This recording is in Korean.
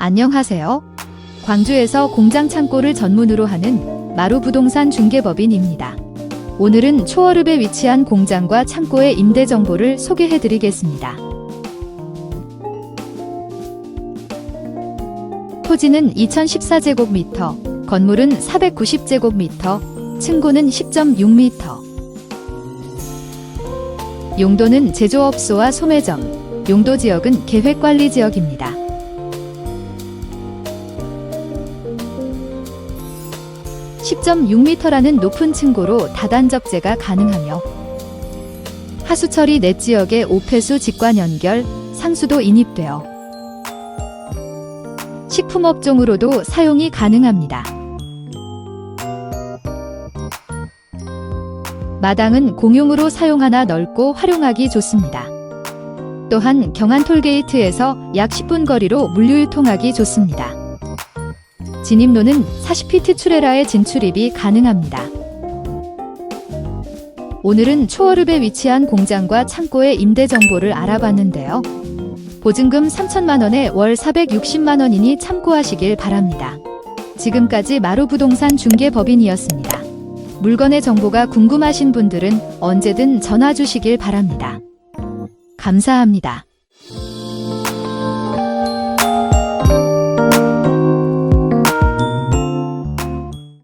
안녕하세요. 광주에서 공장 창고를 전문으로 하는 마루 부동산 중개법인입니다. 오늘은 초월읍에 위치한 공장과 창고의 임대 정보를 소개해 드리겠습니다. 토지는 2014제곱미터, 건물은 490제곱미터, 층고는 10.6m. 용도는 제조업소와 소매점, 용도 지역은 계획관리 지역입니다. 10.6m라는 높은 층고로 다단 접재가 가능하며 하수처리 내 지역의 오폐수 직관 연결, 상수도 인입되어 식품업종으로도 사용이 가능합니다. 마당은 공용으로 사용하나 넓고 활용하기 좋습니다. 또한 경안 톨게이트에서 약 10분 거리로 물류 유통하기 좋습니다. 진입로는 40피트 출애라의 진출입이 가능합니다. 오늘은 초월읍에 위치한 공장과 창고의 임대 정보를 알아봤는데요. 보증금 3천만 원에 월 460만 원이니 참고하시길 바랍니다. 지금까지 마루부동산 중개법인이었습니다. 물건의 정보가 궁금하신 분들은 언제든 전화 주시길 바랍니다. 감사합니다.